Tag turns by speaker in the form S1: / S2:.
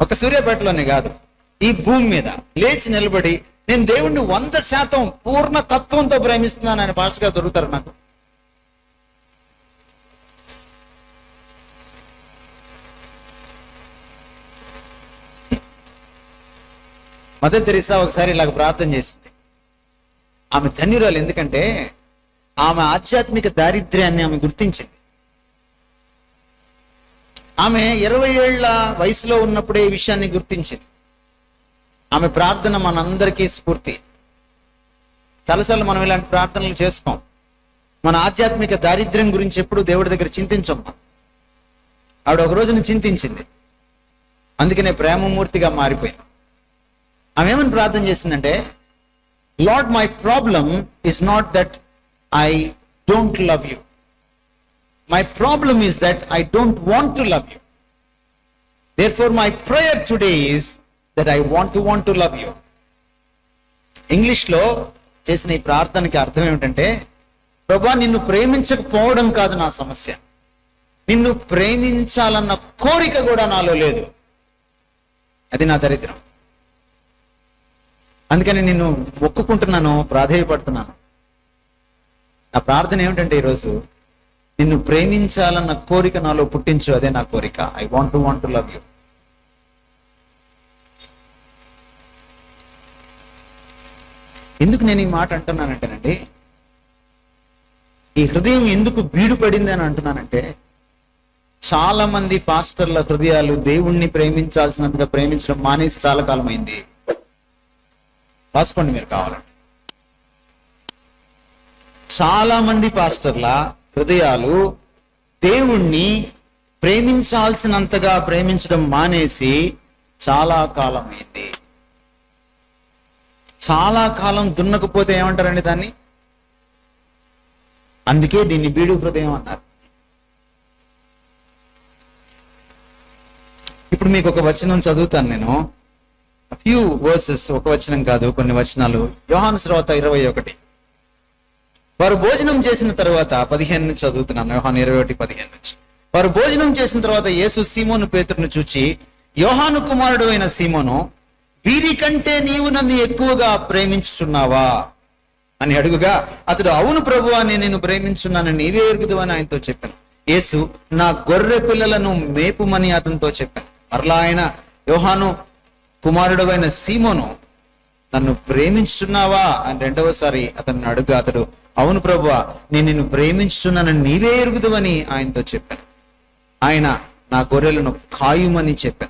S1: ఒక సూర్యాపేటలోనే కాదు ఈ భూమి మీద లేచి నిలబడి నేను దేవుణ్ణి వంద శాతం పూర్ణ తత్వంతో ప్రేమిస్తున్నాను అని భాషగా దొరుకుతారు నాకు. మదర్ తెరిసా ఒకసారి ఇలాగ ప్రార్థన చేసింది. ఆమె ధన్యురాలు ఎందుకంటే ఆమె ఆధ్యాత్మిక దారిద్ర్యాన్ని ఆమె గుర్తించింది. ఆమె ఇరవై ఏళ్ళ వయసులో ఉన్నప్పుడే ఈ విషయాన్ని గుర్తించింది. ఆమె ప్రార్థన మనందరికీ స్ఫూర్తి. చాలాసార్లు మనం ఇలాంటి ప్రార్థనలు చేసుకోం. మన ఆధ్యాత్మిక దారిద్ర్యం గురించి ఎప్పుడు దేవుడి దగ్గర చింతించం ఆవిడ ఒక రోజున చింతించింది. అందుకనే ప్రేమమూర్తిగా మారిపోయింది ఆమె ఏమని ప్రార్థన చేసిందంటే Lord my problem is not that I don't love you. My problem is that I don't want to love you therefore my prayer today is that I want to want to love you ఇంగ్లీష్లో చేసిన ఈ ప్రార్థనకి అర్థం ఏమిటంటే ప్రభా నిన్ను ప్రేమించకపోవడం కాదు నా సమస్య. నిన్ను ప్రేమించాలన్న కోరిక కూడా నాలో లేదు. అది నా దరిద్రం. అందుకని నిన్ను ఒక్కుకుంటున్నాను ప్రాధేయపడుతున్నాను. నా ప్రార్థన ఏమిటంటే ఈరోజు నిన్ను ప్రేమించాలన్న కోరిక నాలో పుట్టించు అదే నా కోరిక. I want to want to love you ఎందుకు నేను ఈ మాట అంటున్నానంటేనండి ఈ హృదయం ఎందుకు బీడు పడింది అని అంటున్నానంటే చాలా మంది పాస్టర్ల హృదయాలు దేవుణ్ణి ప్రేమించాల్సినంతగా ప్రేమించడం మానేసి చాలా కాలమైంది. రాసుకోండి మీరు కావాలంటే. చాలా మంది పాస్టర్ల హృదయాలు దేవుణ్ణి ప్రేమించాల్సినంతగా ప్రేమించడం మానేసి చాలా కాలమైంది. చాలా కాలం దున్నకపోతే ఏమంటారండి దాన్ని? అందుకే దీన్ని బీడు హృదయం అన్నారు. ఇప్పుడు మీకు ఒక వచనం చదువుతాను నేను. ఫ్యూ వర్సెస్ ఒక వచనం కాదు కొన్ని వచనాలు. యోహాను శ్రోత ఇరవై ఒకటి. వారు భోజనం చేసిన తర్వాత పదిహేను నుంచి చదువుతున్నాను యోహాను ఇరవై ఒకటి పదిహేను నుంచి. వారు భోజనం చేసిన తర్వాత యేసు సీమోను పేతురును చూచి యోహాను కుమారుడు అయిన సీమోను వీరికంటే నీవు నన్ను ఎక్కువగా ప్రేమించుచున్నావా? అని అడుగుగా అతడు అవును ప్రభు అని నేను ప్రేమించున్నాను నీవే ఎరుగుదు అని ఆయనతో చెప్పాను. యేసు నా గొర్రె పిల్లలను మేపుమని అతనితో చెప్పాను. మరలా ఆయన యోహాను కుమారుడు అయిన సీమోను నన్ను ప్రేమించుచున్నావా? అని రెండవసారి అతన్ని అడుగు అతడు అవును ప్రభు నేను నిన్ను ప్రేమించుచున్నానని నీవే ఎరుగుదవని ఆయనతో చెప్పాను. ఆయన నా గొర్రెలను కాయుమని చెప్పాను.